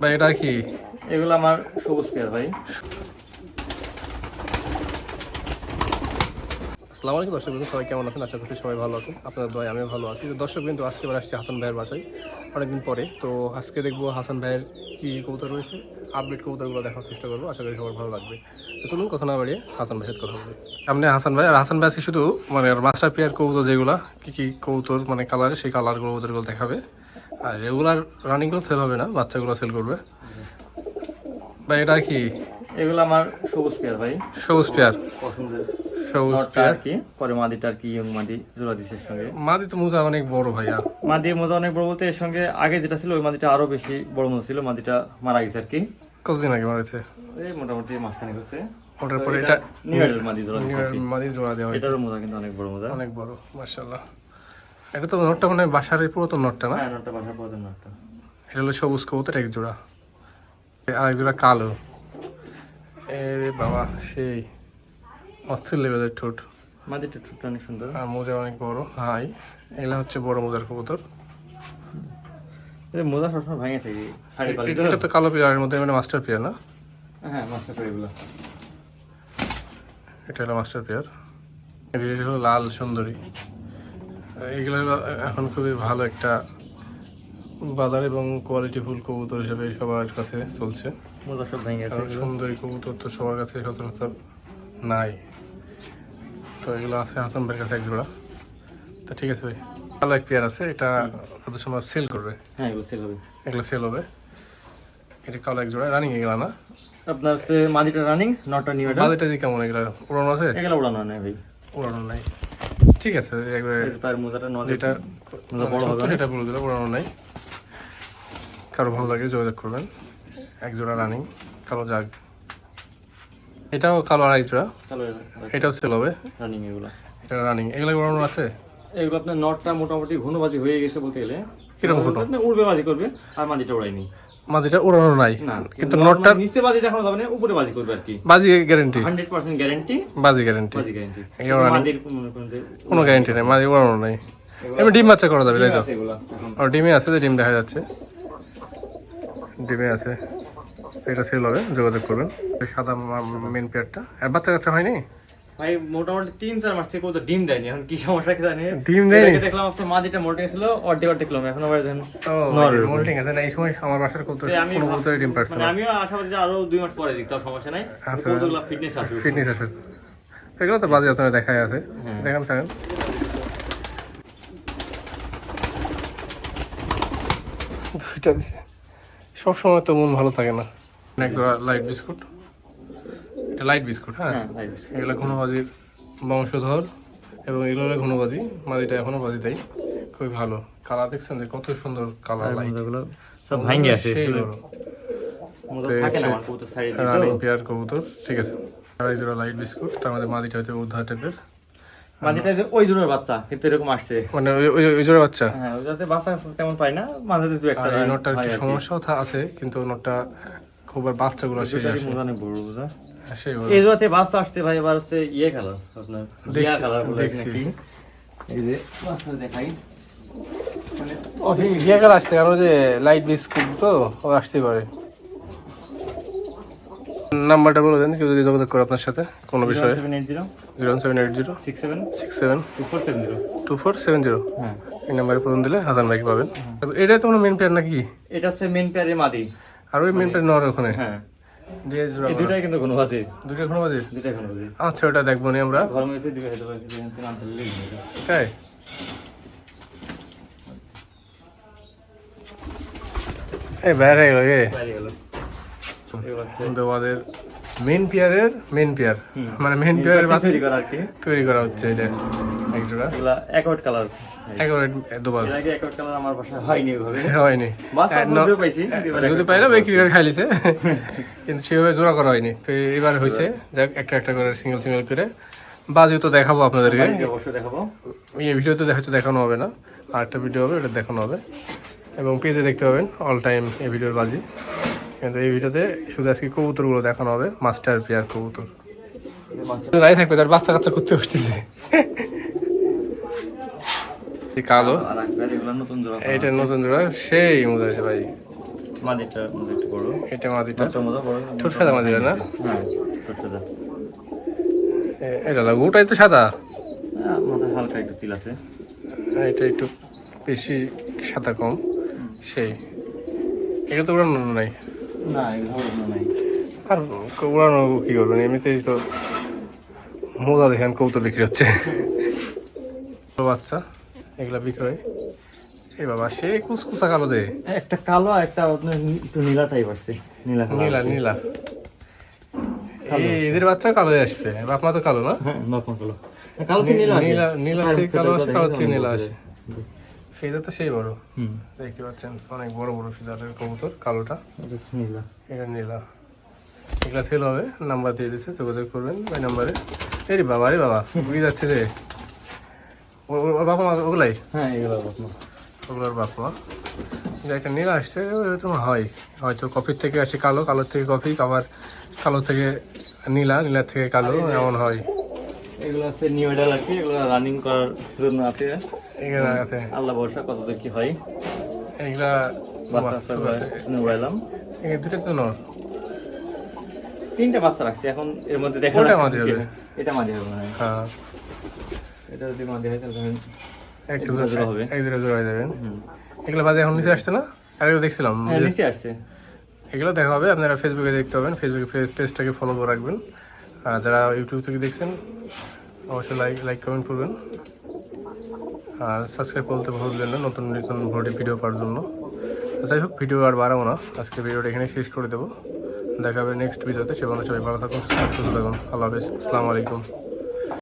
ভাই এটা কি? এগুলো আমার সবুজ পেয়ার ভাই। আসসালামু আলাইকুম দর্শক বন্ধু, সবাই কেমন আছেন? আশা করছি সবাই ভালো আছেন। আপনার দয় আমিও ভালো আছি। দর্শক কিন্তু আজকে এবার আসছি হাসান ভাইয়ের বাসায় অনেকদিন পরে। তো আজকে দেখব হাসান ভাইয়ের কি কবুতর রয়েছে আপডেট কবুতরগুলো দেখার চেষ্টা করব। আশা করি সবার ভালো লাগবে। তো চলুন কথা না বাড়িয়ে হাসান ভাইয়ের কথা বলব সামনে হাসান ভাই আর হাসান ভাই আজকে শুধু মানে মাস্টার পেয়ার কবুতর যেগুলো কি কি কবুতর মানে কালার সেই কালার কবুতরগুলো দেখাবে। আর রেগুলার রানিংগুলো সেল হবে না বাচ্চাগুলো সেল করবে। ভাই এটা কি? এগুলো আমার সবুজ পেয়ার ভাই। সবুজ পেয়ার। পছন্দের। সবুজ পেয়ার। আর কি পরে মাদিটা আর কি ইয়ং মাদি জোড়া দিছে সঙ্গে। মাদি তো মোজা অনেক বড় ভাইয়া। মাদি মোজা অনেক বড় বলতে এর সঙ্গে আগে যেটা ছিল ওই মাদিটা আরও বেশি বড় মোজা ছিল মাদিটা মারা গেছে আর কি। কতদিন আগে মারেছে এই মোটামুটি মাসখানেক হচ্ছে। ওটার পরে এটা নিউ মাদি জোড়া। মাদি দেওয়া হয়েছে। এটারও মোজা কিন্তু অনেক বড় মোজা। অনেক বড় এটা তো নটটা মানে বাসার এই পুরাতন নটটা না? হ্যাঁ নটটা বাসার পদের নটটা। এটা হলো সবুজ কবুতর এক জোড়া। আর এক জোড়া কালো। এ বাবা সেই। অস্থির লেভেলের ঠোঁট। মাদিটা অনেক সুন্দর। আর মোজা অনেক বড় হাই। এগুলা হচ্ছে বড় মোজার কবুতর। এই মোজা সবসময় ভাঙে থাকে তো এটা তো কালো পেয়ারের মধ্যে মানে মাস্টার পেয়ার না? হ্যাঁ মাস্টার করে এটা হলো মাস্টার পেয়ার। এটা হলো লাল সুন্দরী। এগুলো এখন খুবই ভালো একটা বাজার এবং কোয়ালিটি ফুল কবুতর হিসেবে সবার কাছে চলছে। সুন্দরী কবুতর তো সবার কাছে সচরাচর নাই। তো এগুলো আছে হাসান ভাইয়ের কাছে এক জোড়া। তো ঠিক আছে ভাই ভালো এক পেয়ার আছে এটা কত সময় সেল করবে? হ্যাঁ এগুলো সেল হবে। এগুলো সেল হবে। এটা কালো এক জোড়া রানিং এগুলো না? আপনার হচ্ছে মাদিটা রানিং নটটা নিউ বাজেটা কেমন এগুলো? উড়ানো আছে? এগুলো উড়ানো নেই ভাই। উড়ানো নাই। ঠিক আছে একবারে পায়ের মোজাটা নজর যেটা বড় হবে এটা বলে দিলে নাই। কারও ভালো লাগে যোগাযোগ করবেন। এক জোড়া রানিং কালো জাগ। এটাও কালো আর এক জোড়া এটাও সেল হবে। রানিং এগুলো। এটা রানিং এগুলো উড়ানো আছে? এগুলো আপনার নটটা মোটামুটি ঘনবাজি হয়ে গেছে বলতে গেলে। কীরকম উড়বে বাজি করবে আর মাদিটা উড়াইনি মাদিটা উড়ানো নাই। কিন্তু নট নটটা নিচে বাজি দেখানো যাবে না উপরে বাজি করবে আর কি। বাজি গ্যারেন্টি হান্ড্রেড পার্সেন্ট গ্যারেন্টি বাজি গ্যারেন্টি বাজি গ্যারেন্টি যে কোনো গ্যারেন্টি নেই মাদি উড়ানো নাই। এমনি ডিম বাচ্চা করা যাবে তাই তো? এখন। আর ডিমে আছে যে ডিম দেখা যাচ্ছে। ডিমে আছে। এটা সেল হবে যোগাযোগ করবেন। সাদা মেন পেয়ারটা আর বাচ্চা কাচ্চা হয়নি? ভাই মোটামুটি তিন চার মাস থেকে তো ডিম দেয়নি। এখন কি সমস্যা কি জানি? ডিম দেয়নি? দেখলাম আপনার মাদিটা মোটে ছিল অর্ধেক অর্ধেক কিলো এখন আবার যেন মোল্টিং আছে না? এই সময় আমার বাসার কত তো কোনো কবুতরে ডিম পারছে মানে আমিও আশাবাদী যে আরও দুই মাস পরে দিক তাও সমস্যা নাই। আচ্ছা। কতগুলো ফিটনেস আসবে ফিটনেস আছে। এগুলো তো বাজে আপনার দেখাই আছে। হ্যাঁ। দেখেন থাকেন দুইটা দিছে। সবসময় তো মন ভালো থাকে না। একটা লাইট বিস্কুট লাইট বিস্কুট হ্যাঁ? হ্যাঁ এগুলো ঘনবাজির বংশধর এবং এগুলো ঘনবাজি মাদিটা এখনও বাজি দেয় খুবই ভালো। কালার দেখছেন যে কত সুন্দর কালার লাইট সব রানিং পেয়ার কবুতর ঠিক আছে। জোড়া লাইট বিস্কুট তার মধ্যে মাদিটা হচ্ছে উদ্ধার টাইপের মাঝিটা ওই জোড়ার বাচ্চা কিন্তু এরকম আসছে। মানে ওই- ওই বাচ্চা? হ্যাঁ ওই যাতে বাচ্চা তেমন পাই না মাঝে একটা একটু সমস্যাও আছে কিন্তু নোটটা খুব বাচ্চাগুলো সেই আসে। মোজা অনেক বড় বোঝা সেই এই জোড়াতে বাচ্চা আসছে ভাই এবার হচ্ছে ইয়ে কালার আপনার ইয়া কালার বলে নাকি? এই যে বাচ্চা দেখাই। মানে ভিয়াকার আসছে কারণ যে লাইট বিস্কুট তো ও আসতে পারে। নাম্বারটা বলে দেন কেউ যদি যোগাযোগ করে আপনার সাথে কোনো বিষয়ে। Zero. Seven eight zero. Six seven. Six seven. Two four seven zero. Two four seven zero. হ্যাঁ। এই নাম্বারে ফোন দিলে হাসান ভাইকে পাবেন। এটাই তো মেন পেয়ার নাকি? এটা হচ্ছে মেন প্যারের মাদি। আর ওই মেন নর ওখানে। হ্যাঁ। দিয়ে দুটাই কিন্তু কোনো আছে দুটো এখনও বাজে দুটাই কোনো আছে আচ্ছা ওটা দেখব নি আমরা। মধ্যে কিন্তু তাই? এই বাইরে গেল এ মেন পেয়ারের মেন পেয়ার মানে মেন পেয়ারের বাচ্চা তৈরি করা তৈরি করা হচ্ছে এটা। এক জোড়া এগুলা একওয়ার্ড কালার একেবারে দুবার। আগে একওয়ার্ড কালার আমার বাসায় হয়নি বাচ্চা আর পাইছি কিন্তু যদি খাইলিছে। সেভাবে জোড়া করা হয়নি। তো এবার হয়েছে যাক একটা একটা করে সিঙ্গেল সিঙ্গেল করে। বাজিও তো দেখাবো আপনাদেরকে। অবশ্যই দেখাবো। এই ভিডিওতে দেখাচ্ছে দেখানো হবে না। আর একটা ভিডিও হবে ওটা দেখানো হবে। এবং পেজে দেখতে পাবেন অল টাইম এই ভিডিওর বাজি। কিন্তু এই ভিডিওতে শুধু আজকে কবুতরগুলো দেখানো হবে মাস্টার পেয়ার কবুতর। নাই থাকবে যার বাচ্চা কাচ্চা করতে বসতেছে। এই কালো? এগুলো নতুন জোড়া এইটা নতুন জোড়া সেই মজা আছে ভাই। মাদিটা একটু বড়। এটা মাদিটা মাত্র মতো বড় ছোট সাদা মাদিটা না? হ্যাঁ ছোট সাদা। এটা লাগবে ওটাই তো সাদা। আহ, হালকা একটু তিল আছে। এটা একটু বেশি সাদা কম সেই। এটা তো উড়ানো নাই। না এগুলো বড় নাই। আর উড়ানো কি করবেন? এমনিতেই তো মোজা দেখেন কৌতো বিক্রি হচ্ছে। বাচ্চা? এগুলা বিক্রি হয়। বাবা সে কুচকুচা কালো দে একটা কালো একটা একটু নীলা টাইপ আসছে নীলা নীলা নীলা। এদের বাচ্চা কালো আসবে। বাপ মা তো কালো না? হ্যাঁ নকল কালো। কালো থেকে নীলা নীলা নীলা থেকে কালো আসে কালো থেকে নীলা আসে। সেটা তো সেই বড়। হুম। দেখতে পাচ্ছেন অনেক বড় বড় ফিদারের কবুতর কালোটা। নীলা। এটা নীলা। এগুলা সেল হবে নাম্বার দিয়ে দিচ্ছে যোগাযোগ করবেন ওই নাম্বারে। এই বাবা রে বাবা বুঝে যাচ্ছে রে। ওর বাবা মা ওগুলাই হ্যাঁ এগুলো ওগুলোর বাপ মা একটা নীলা আসছে এরকম হয় হয়তো কফির থেকে আসে কালো কালোর থেকে কফি আবার কালো থেকে নীলা নীলার থেকে কালো এমন হয় এগুলো আছে নিউ এডাল এগুলো রানিং করার জন্য আছে এখানে আছে আল্লাহ ভরসা কত কি হয় এগুলা দুটো তো নর বাচ্চা রাখছি এখন এর মধ্যে দেখা যাক হবে? এটা মাঝে হবে হ্যাঁ এটা যদি মাঝে হয় তাহলে এক জোড়া হবে। এক জোড়া হয়ে যাবেন এগুলো বাজে এখন নিচে আসছে না? আর দেখছিলাম হ্যাঁ নিচে আসছে। এগুলো দেখা হবে আপনারা ফেসবুকে দেখতে পাবেন। ফেসবুকে পেজটাকে ফলো করে রাখবেন। আর যারা ইউটিউব থেকে দেখছেন অবশ্যই লাইক লাইক কমেন্ট করবেন। আর সাবস্ক্রাইব করতে ভুলবেন না নতুন নতুন ভোটে ভিডিও পাওয়ার জন্য। যাই হোক ভিডিও আর বাড়াবো না। আজকে ভিডিওটা এখানে শেষ করে দেবো। দেখা হবে নেক্সট ভিডিওতে সে সবাই ভালো থাকুন সুস্থ থাকুন। আল্লাহ হাফিজ। আসসালামু আলাইকুম।